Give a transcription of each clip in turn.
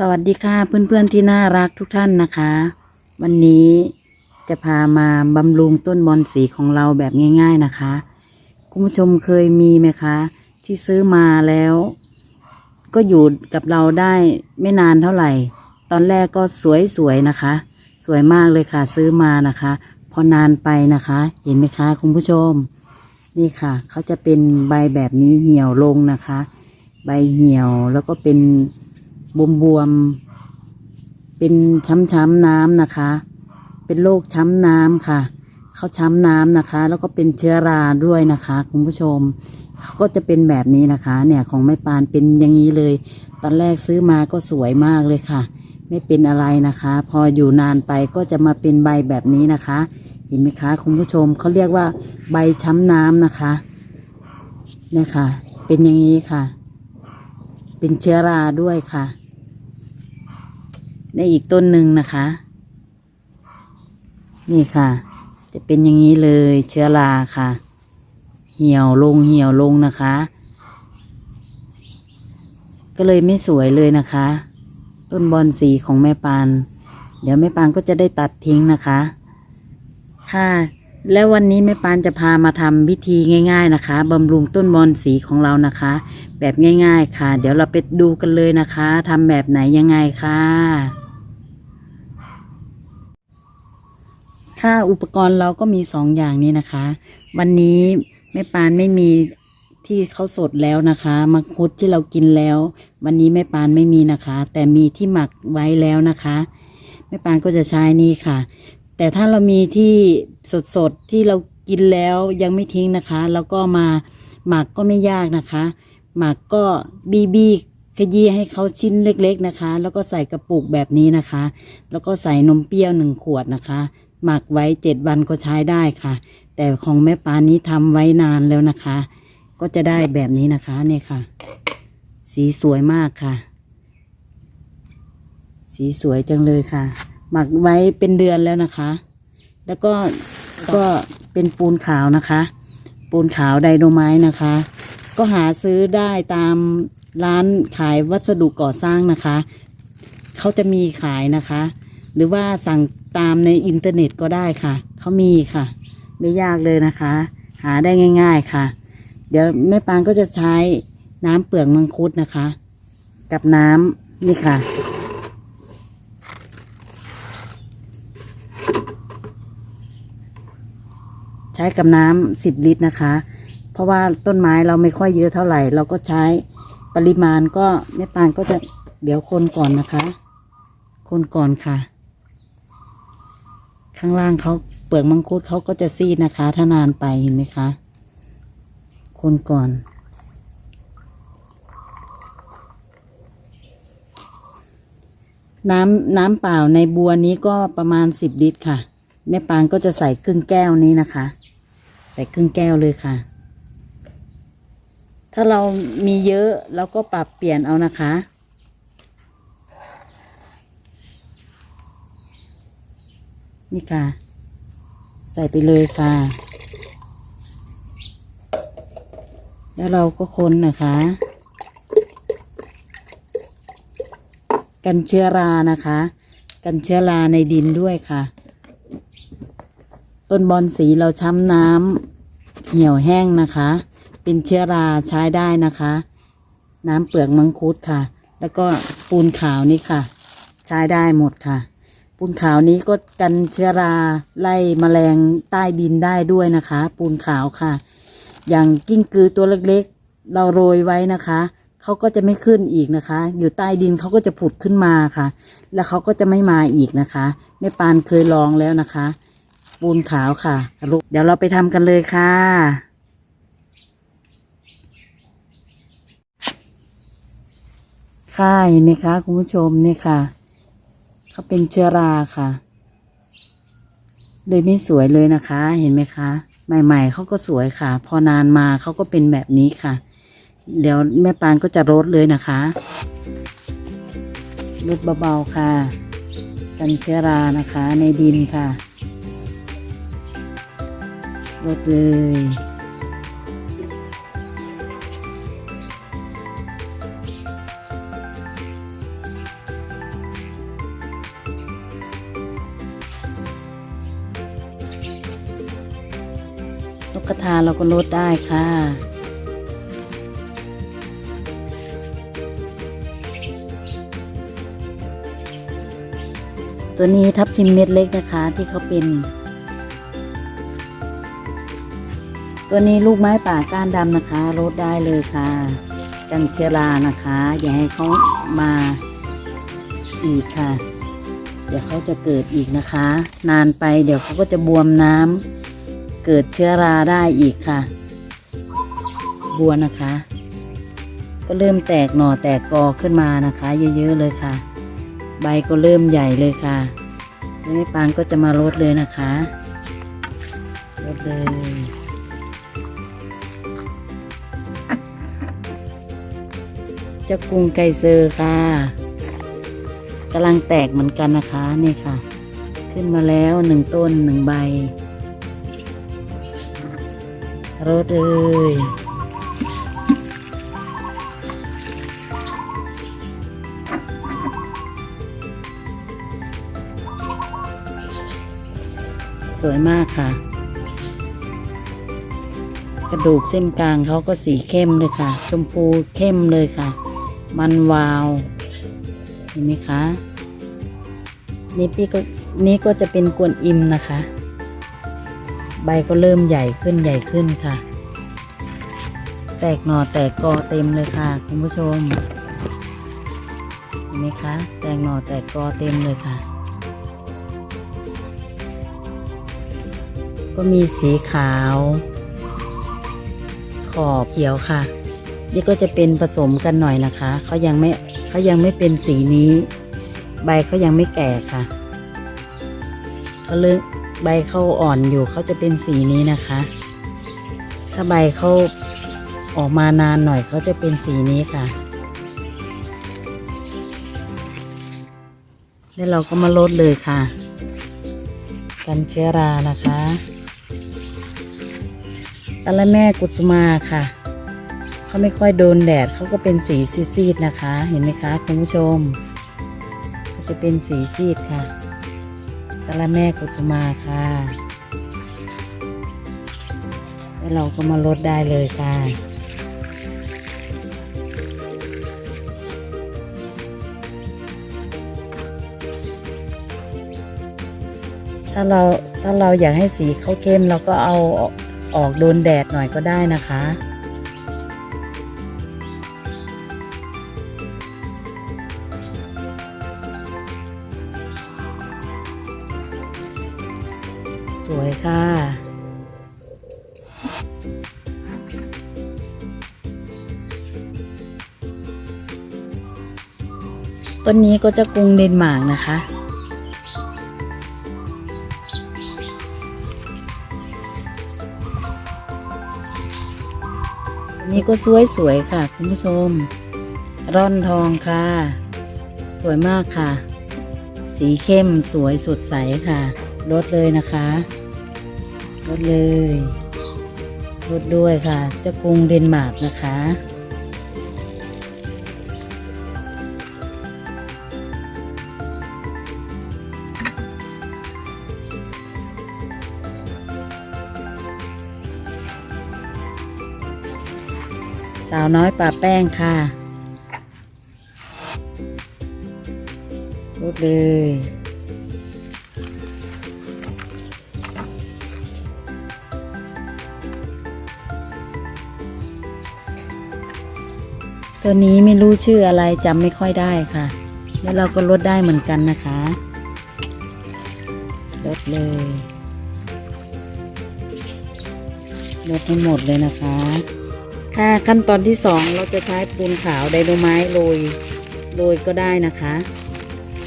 สวัสดีค่ะเพื่อนๆที่น่ารักทุกท่านนะคะ วันนี้จะพามาบำรุงต้นบอนสีของเราแบบง่าย ๆนะคะ คุณผู้ชมเคยมีไหมคะ ที่ซื้อมาแล้ว ก็อยู่กับเราได้ไม่นานเท่าไหร่ ตอนแรกก็สวยๆนะคะ สวยมากเลยค่ะซื้อมานะคะ พอนานไปนะคะ เห็นไหมคะ คุณผู้ชม นี่ค่ะ เขาจะเป็นใบแบบนี้เหี่ยวลงนะคะ ใบเหี่ยวแล้วก็เป็น บวมๆ เป็นช้ำๆน้ำนะคะ เป็นโรคช้ำน้ำค่ะ เขาช้ำน้ำนะคะ แล้วก็เป็นเชื้อราด้วยนะคะ คุณผู้ชมเขาก็จะเป็นแบบนี้นะคะ เนี่ยของแม่ปานเป็นอย่างนี้เลย ตอนแรกซื้อมาก็สวยมากเลยค่ะ ไม่เป็นอะไรนะคะ พออยู่นานไปก็จะมาเป็นใบแบบนี้นะคะ เห็นไหมคะคุณผู้ชมเขาเรียกว่าใบช้ำน้ำนะคะเนี่ยค่ะ เป็นอย่างนี้ค่ะ เป็นเชื้อราด้วยค่ะ ในอีกต้นหนึ่งนะคะ นี่ค่ะ จะเป็นอย่างนี้เลยเชื้อราค่ะ เหี่ยวลงเหี่ยวลงนะคะ ก็เลยไม่สวยเลยนะคะ ต้นบอนสีของแม่ปาน เดี๋ยวแม่ปานก็จะได้ตัดทิ้งนะคะค่ะ แล้ววันนี้แม่ปานจะพามาทำวิธีง่าย ๆนะคะบำรุงต้นบอนสีของเรานะคะ แบบง่าย ๆค่ะ เดี๋ยวเราไปดูกันเลยนะคะทำแบบไหนยังไงค่ะ ค่าอุปกรณ์เราก็มีสองอย่างนี้นะคะ วันนี้แม่ปานไม่มีที่เขาสดแล้วนะคะมังคุดที่เรากินแล้ว วันนี้แม่ปานไม่มีนะคะ แต่มีที่หมักไว้แล้วนะคะแม่ปานก็จะใช้นี่ค่ะ แต่ถ้าเรามีที่สดๆที่เรากินแล้วยังไม่ทิ้งนะคะ แล้วก็มาหมักก็ไม่ยากนะคะ หมักก็บีบีขยี้ให้เขาชิ้นเล็กๆนะคะ แล้วก็ใส่กระปุกแบบนี้นะคะ แล้วก็ใส่นมเปรี้ยวหนึ่งขวดนะคะ หมักไว้เจ็ดวันก็ใช้ได้ค่ะ แต่ของแม่ปานนี้ทำไว้นานแล้วนะคะ ก็จะได้แบบนี้นะคะเนี่ยค่ะ สีสวยมากค่ะ สีสวยจังเลยค่ะ หมักไว้เป็นเดือนแล้วนะคะ แล้วก็ก็เป็นปูนขาวนะคะ ปูนขาวไดโนไม้นะคะ ก็หาซื้อได้ตามร้านขายวัสดุก่อสร้างนะคะเขาจะมีขายนะคะ หรือว่าสั่งตามในอินเทอร์เน็ตก็ได้ค่ะเขามีค่ะ ไม่ยากเลยนะคะ หาได้ง่าย ๆค่ะ เดี๋ยวแม่ปานก็จะใช้น้ำเปลือกมังคุดนะคะ กับน้ำนี่ค่ะ ใช้กับน้ำสิบลิตรนะคะ เพราะว่าต้นไม้เราไม่ค่อยเยอะเท่าไหร่ เราก็ใช้ปริมาณก็แม่ปานก็จะเดี๋ยวคนก่อนนะคะ คนก่อนค่ะ ข้างล่างเขาเปลือกมังคุดเขาก็จะซีดนะคะ ถ้านานไปเห็นไหมคะ คนก่อนน้ำน้ำเปล่าในบัวนี้ก็ประมาณสิบลิตรค่ะ แม่ปานก็จะใส่ครึ่งแก้วนี้นะคะ ใส่ครึ่งแก้วเลยค่ะ ถ้าเรามีเยอะเราก็ปรับเปลี่ยนเอานะคะ นี่ค่ะ ใส่ไปเลยค่ะ แล้วเราก็คนนะคะ กันเชื้อรานะคะ กันเชื้อราในดินด้วยค่ะ ต้นบอนสีเราช้ำน้ำเหี่ยวแห้งนะคะ เป็นเชื้อราใช้ได้นะคะ น้ำเปลือกมังคุดค่ะ แล้วก็ปูนขาวนี่ค่ะ ใช้ได้หมดค่ะ ปูนขาวนี้ก็กันเชื้อราไล่แมลงใต้ดินได้ด้วยนะคะ ปูนขาวค่ะ อย่างกิ้งกือตัวเล็กๆ เราโรยไว้นะคะเขาก็จะไม่ขึ้นอีกนะคะ อยู่ใต้ดินเขาก็จะผุดขึ้นมาค่ะ แล้วเขาก็จะไม่มาอีกนะคะแม่ปานเคยลองแล้วนะคะ ปูนขาวค่ะลูกเดี๋ยวเราไปทำกันเลยค่ะ ค่ะเห็นไหมคะคุณผู้ชมนี่ค่ะเขาเป็นเชื้อราค่ะเลยไม่สวยเลยนะคะ เห็นไหมคะ ใหม่ ๆเขาก็สวยค่ะ พอนานมาเขาก็เป็นแบบนี้ค่ะ เดี๋ยวแม่ปานก็จะรดเลยนะคะรดเบาๆค่ะกันเชื้อรานะคะในดินค่ะ หมดเลย นกกระทาเราก็ลดได้ค่ะตัวนี้ทับทิมเม็ดเล็กนะคะที่เขาเป็น ตัวนี้ลูกไม้ป่าก้านดำนะคะลดได้เลยค่ะกันเชื้อรานะคะ อย่าให้เขามาอีกค่ะ เดี๋ยวเขาจะเกิดอีกนะคะ นานไปเดี๋ยวเขาก็จะบวมน้ำเกิดเชื้อราได้อีกค่ะ บัวนะคะ ก็เริ่มแตกหน่อแตกกอขึ้นมานะคะ เยอะๆเลยค่ะ ใบก็เริ่มใหญ่เลยค่ะแล้วแม่ปานก็จะมาลดเลยนะคะลดเลย เจ้ากรุงไก่เซอร์ค่ะกำลังแตกเหมือนกันนะคะนี่ค่ะ ขึ้นมาแล้วหนึ่งต้นหนึ่งใบรดเลยสวยมากค่ะ กระดูกเส้นกลางเขาก็สีเข้มเลยค่ะ ชมพูเข้มเลยค่ะ มันวาว เห็นไหมคะ นี่พี่ก็นี่ก็จะเป็นกวนอิมนะคะ ใบก็เริ่มใหญ่ขึ้นใหญ่ขึ้นค่ะ แตกหน่อแตกกอเต็มเลยค่ะ คุณผู้ชม เห็นไหมคะ แตกหน่อแตกกอเต็มเลยค่ะ ก็มีสีขาว ขอบเขียวค่ะ นี่ก็จะเป็นผสมกันหน่อยนะคะเขายังไม่เขายังไม่เป็นสีนี้ ใบเขายังไม่แก่ค่ะเขาเลือกใบเขาอ่อนอยู่เขาจะเป็นสีนี้นะคะ ถ้าใบเขาออกมานานหน่อยเขาจะเป็นสีนี้ค่ะ แล้วเราก็มาลดเลยค่ะ กันเชื้อรานะคะตะละแม่กุสุมาค่ะ เขาไม่ค่อยโดนแดดเขาก็เป็นสีซีดๆนะคะ เห็นไหมคะคุณผู้ชม จะเป็นสีซีดค่ะตะละแม่กุสุมาค่ะแล้วเราก็มาลดได้เลยค่ะถ้าเราถ้าเราอยากให้สีเขาเข้มเราก็เอาออกโดนแดดหน่อยก็ได้นะคะ สวยค่ะ ต้นนี้ก็จะกรุงเดนมาร์กนะคะนนี้ก็สวยๆค่ะ คุณผู้ชม ร่อนทองค่ะ สวยมากค่ะ สีเข้มสวยสดใสค่ะ ลดเลยนะคะลดเลยลดด้วยค่ะเจะกรุงเดนมาร์กนะคะสาวน้อยป่าแป้งค่ะลดเลย ตัวนี้ไม่รู้ชื่ออะไรจำไม่ค่อยได้ค่ะ แล้วเราก็ลดได้เหมือนกันนะคะลดเลยลดให้หมดเลยนะคะ ค่ะขั้นตอนที่สองเราจะใช้ปูนขาวไดโนไม้โรยโรยก็ได้นะคะ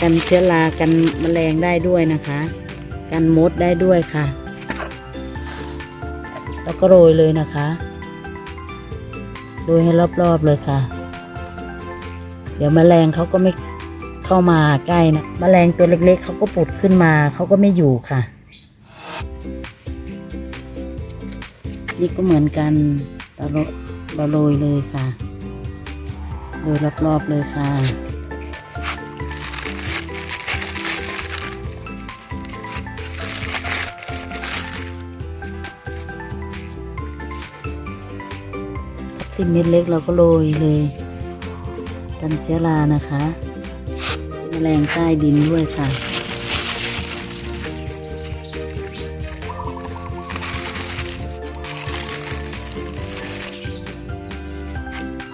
กันเชื้อรากันแมลงได้ด้วยนะคะ กันมดได้ด้วยค่ะ แล้วก็โรยเลยนะคะ โรยให้รอบๆเลยค่ะ เดี๋ยวแมลงเขาก็ไม่เข้ามาใกล้นะแมลงตัวเล็กๆเขาก็ปุดขึ้นมาเขาก็ไม่อยู่ค่ะ นี่ก็เหมือนกันเราโรเราโรยเลยค่ะโรยรอบๆเลยค่ะติดเม็ดเล็กเราก็โรยเลย กันเชื้อรานะคะแมลงใต้ดินด้วยค่ะ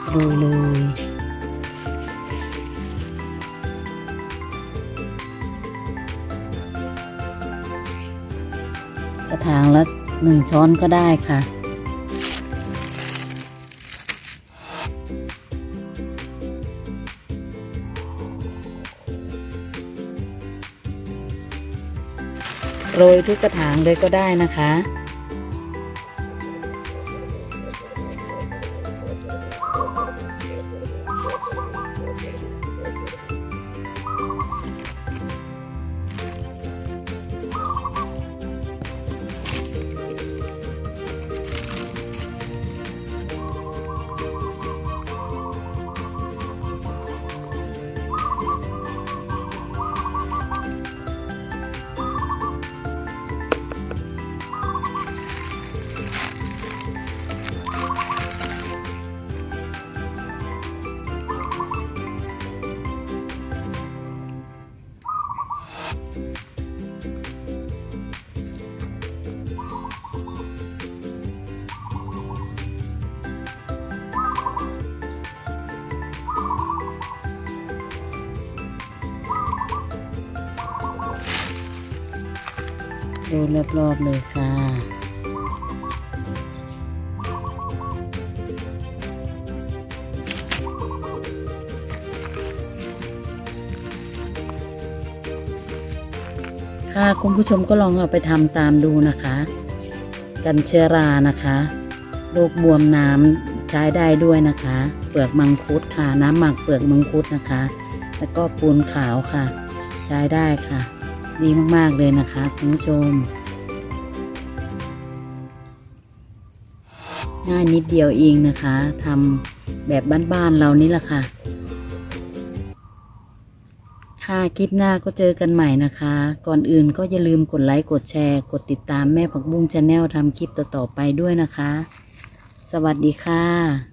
โรยเลยกระถางละหนึ่งช้อนก็ได้ค่ะ โรยทุกกระถางเลยก็ได้นะคะ รอบๆเลยค่ะ ค่ะคุณผู้ชมก็ลองเอาไปทำตามดูนะคะ กันเชื้อรานะคะโรคบวมน้ำใช้ได้ด้วยนะคะ เปลือกมังคุดค่ะ น้ำหมักเปลือกมังคุดนะคะ แล้วก็ปูนขาวค่ะ ใช้ได้ค่ะ ดีมาก ๆ เลยนะคะ คุณผู้ชม ง่ายนิดเดียวเองนะคะทำแบบบ้านๆเรานี่แหละค่ะ ค่ะคลิปหน้าก็เจอกันใหม่นะคะ ก่อนอื่นก็อย่าลืมกดไลค์กดแชร์ กดติดตามแม่ผักบุ้งชาแนลทำคลิปต่อๆไปด้วยนะคะ สวัสดีค่ะ